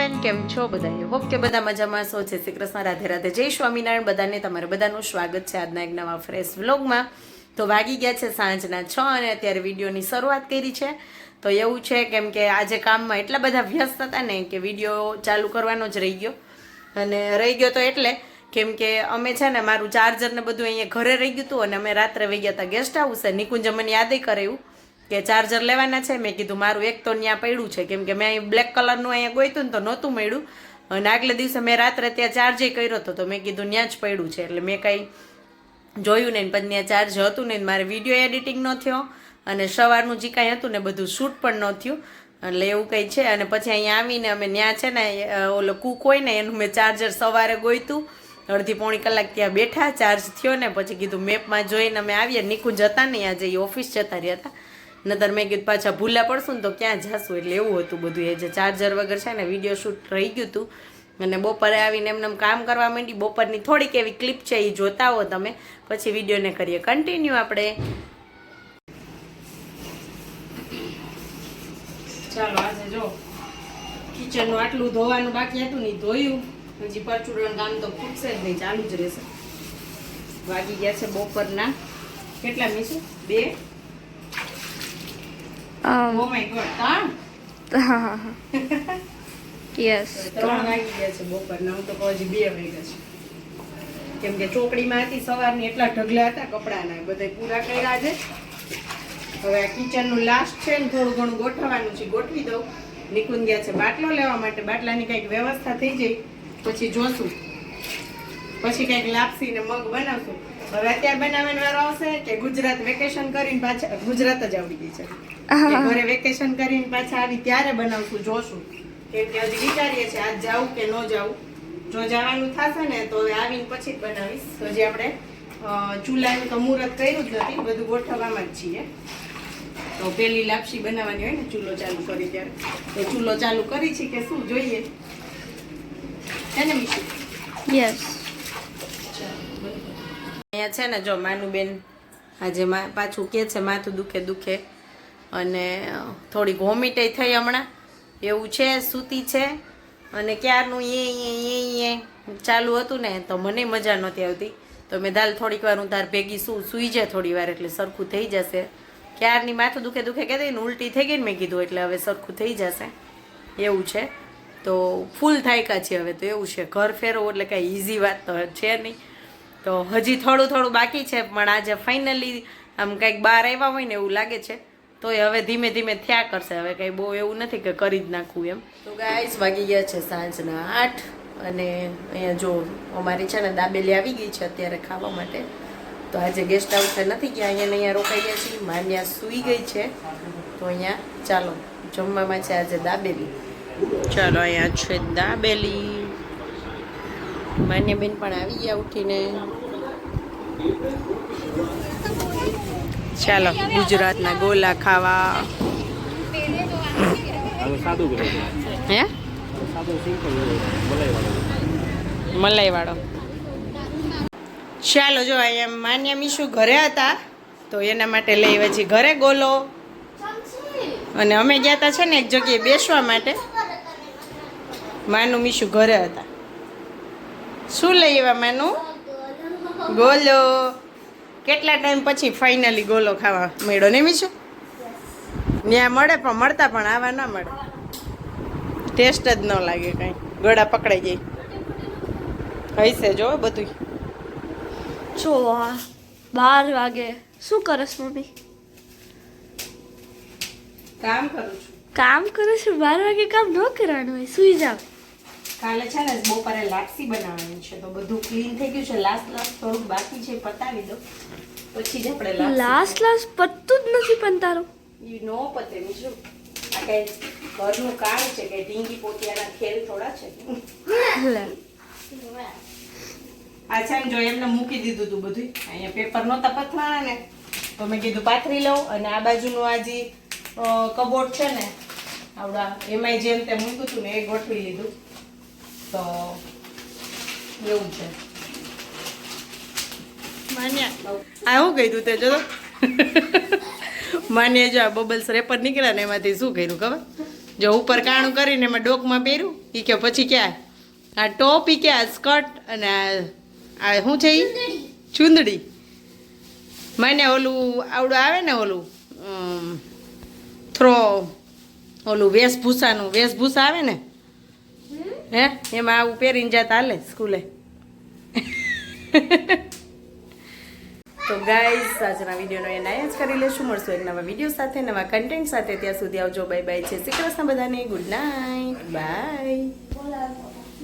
બેન કેમ છો બધા? હોપ કે બધા મજામાં છો. જય શ્રી કૃષ્ણ, રાધે રાધે. જય સ્વામિનારાયણ બધાને. તમારે બધાનું સ્વાગત છે આજના એક નવા ફ્રેશ વ્લોગમાં તો વાગી ગયા છે સાંજના છ અને અત્યારે વિડીયોની શરૂઆત કરી છે. તો એવું છે કેમ કે આજે કામમાં એટલા બધા વ્યસ્ત હતા ને કે વીડિયો ચાલુ કરવાનો જ રહી ગયો. અને રહી ગયો તો એટલે કેમ કે અમે છે ને, મારું ચાર્જર ને બધું અહીંયા ઘરે રહી ગયું હતું અને અમે રાત્રે વહી ગયા હતા ગેસ્ટ હાઉસે નિકુંજ મને યાદ કરાયું. કે ચાર્જર લેવાના છે. મેં કીધું, મારું એક તો ત્યાં પડ્યું છે. કેમ કે મેં અહીં બ્લેક કલરનું અહીંયા ગોઈતું ને તો નહોતું મળ્યું. અને આગલે દિવસે મેં રાત્રે ત્યાં ચાર્જે કર્યો હતો તો મેં કીધું ત્યાં જ પડ્યું છે. એટલે મેં કાંઈ જોયું નહીં પણ ત્યાં ચાર્જ હતું નહીં મારે વીડિયો એડિટિંગ ન થયો અને સવારનું જે કાંઈ હતું ને બધું શૂટ પણ ન થયું. એટલે એવું કંઈ છે. અને પછી અહીંયા આવીને અમે ત્યાં છે ને ઓલો કૂક હોય ને, એનું મેં ચાર્જર સવારે ગોઈતું અડધી પોણી કલાક ત્યાં બેઠા ચાર્જ થયો ને, પછી કીધું મેપમાં જોઈને અમે આવીએ. નિકુંજ હતા ને આજે એ ઓફિસ જતા રહ્યા હતા. નતર મેં કીધું પાછા ભૂલા પડશું ને તો ક્યાં જશું? એટલે એવું હતું બધું. એ જે ચાર્જર વગર છે ને વીડિયો શૂટ રહી ગયું હતું. અને બપોરે આવીને એમને કામ કરવા માંડી. બપોરની થોડીક એવી ક્લિપ છે એ જોતા હો તમે. પછી વિડીયોને કરીએ. કન્ટિન્યુ આપણે. ચાલો, આજે જો કિચનનું આટલું ધોવાનું બાકી હતું ને ધોયું. હજી પરચુરણ કામ તો ખૂટશે જ નહીં, ચાલુ જ રહેશે. વાગી ગયા છે બપોરના. કેટલા મીસું બે. ઓ માય ગોડ ત્રણ yes. ત્રણ વાગી ગયા છે બપોરના. હું તો પછી બે વાગ્યા છે. કેમ કે ચોકડીમાં હતી સવારની એટલા ઢગલા હતા કપડાના બધા પૂરા કર્યા છે. હવે આ કિચનનું લાસ્ટ છે ને થોડું ઘણું ગોઠવવાનું છે ગોઠવી દઉં. નીકળી ગયા છે બાટલો લેવા માટે. બાટલાની કંઈક વ્યવસ્થા થઈ જાય પછી જોશું. પછી કંઈક લાપસી ને મગ બનાવશું. હવે અત્યારે બનાવવાનો વારો આવશે કે ગુજરાત વેકેશન કરીને પાછા ગુજરાત જ આવડી ગઈ છે. ઘરે વેકેશન કરીને પાછા આવી ત્યારે બનાવશું જોશું. કેમ કે હજી વિચારીએ છીએ આજ જાવું કે ન જાવું જો જવાનું થશે ને તો આવીને પછી જ બનાવીશ. હજી આપણે ચૂલાનું તો મુહૂર્ત કર્યું જ નથી બધું ગોઠવવામાં જ છીએ. તો પેલી લાપસી બનાવવાની હોય ને ચૂલો ચાલુ કરી ત્યારે. તો ચૂલો ચાલુ કરી છે કે શું જોઈએ. છે ને મીશુ? યસ અહીંયા છે ને જો માનુબેન આજે મા પાછું કે છે માથું દુખે દુખે. અને થોડી વોમિટે થઈ હમણાં. એવું છે, સૂતી છે. અને ક્યારનું એ એ ચાલુ હતું ને, તો મને મજા નહોતી આવતી. તો મેં દાલ થોડીક વાર હું તાર ભેગી શું સૂઈ જાય થોડી વાર, એટલે સરખું થઈ જશે. ક્યારની માથું દુખે દુખે કહેતી ને ઉલટી થઈ ગઈ ને મેં કીધું, એટલે હવે સરખું થઈ જશે. એવું છે. તો ફૂલ થાયકા છે હવે તો એવું છે. ઘર ફેરવો એટલે કાંઈ ઇઝી વાત તો છે નહીં. તો હજી થોડું થોડું બાકી છે, પણ આજે ફાઇનલી આમ કંઈક બહાર આવ્યા હોય ને એવું લાગે છે. તોય હવે ધીમે ધીમે થયા કરશે. હવે કંઈ બહુ એવું નથી કે કરી જ નાખવું એમ. તો ગાઈસ વાગી ગયા છે સાંજના આઠ અને અહીંયા જો અમારી છે ને દાબેલી આવી ગઈ છે અત્યારે ખાવા માટે. તો આજે ગેસ્ટ હાઉસે નથી ગયા, અહીંયા અહીંયા રોકાઈ ગયા છીએ. માન્યા સૂઈ ગઈ છે. તો અહીંયા ચાલો, જમવામાં છે આજે દાબેલી. ચાલો, અહીંયા છે દાબેલી. માન્યબેન પણ આવી ગયા ઉઠીને. ચાલો ગુજરાતના ગોલા ખાવા. હે? મલાઈ મલાઈ વાળો ચાલો જો અહીંયા માન્ય મીશુ ઘરે હતા તો એના માટે લઈ આવ્યા છીએ ઘરે ગોલો. અને અમે ગયા હતા છે ને એક જગ્યાએ બેસવા માટે. માનું મીશુ ઘરે હતા. શું લઈ આવ્યા માનું? ગોલો. કેટલા ટાઈમ પછી ફાઇનલી ગોલો ખાવા મળ્યો ને મીશો? ત્યાં મળે પણ મળતા પણ આવા ના મળે. ટેસ્ટ જ ન લાગે કાંઈ. ગળા પકડાઈ જાય. હશે જો બધું જો બાર વાગે. શું કરસ મમ્મી? કામ કરું છું. કામ કરું છું? બાર વાગે કામ ન કરવાનું હોય. સુઈ જાવ કાલે છે ને બપોરે લાપસી બનાવવાની છે તો બધું ક્લીન થઈ ગયું છે. લાસ્ટ લાસ્ટ થોડુંક બાકી છે પતાવી દો પછી જ આપણે લાસ્ટ લાસ્ટ પતતું જ નથી પણ તારું. એ નો પતે બીજું આ કઈ ઘરનું કામ છે કે ઢીંગી પોતિયાના ખેલ થોડા છે? આ છે ને જો એમને મૂકી દીધું હતું બધું અહીંયા પેપર નહોતા પથવાના ને. તો મેં કીધું પાથરી લઉં અને આ બાજુનું આ જે કબોર્ડ છે ને આવડા એમાંય જેમ તે મૂક્યું હતું ને એ ગોઠવી લીધું. તો એવું છે. માન્યા. આ શું કીધું તે જો. માન્ય જો આ બબલ્સ રેપર નીકળ્યા ને એમાંથી શું કર્યું ખબર? જો ઉપર કાણું કરીને એમાં ડોકમાં પહેર્યું એ કે પછી ક્યાં? આ ટોપ એ કે આ સ્કર્ટ અને આ આ શું છે એ ચુંદડી. મને ઓલું આવડું આવે ને ઓલું થ્રો ઓલું વેશભૂષાનું વેશભૂષા આવે ને? હે? એમાં આવું પહેરીને જતા હાલે સ્કૂલે? તો ગાઈઝ આજના વિડીયોનો એ નાય જ કરી લેશું મળશું એક નવા વીડિયો સાથે, નવા કન્ટેન્ટ સાથે. ત્યાં સુધી આવજો. બાય બાય છે શ્રી કૃષ્ણ બધાને. Good night bye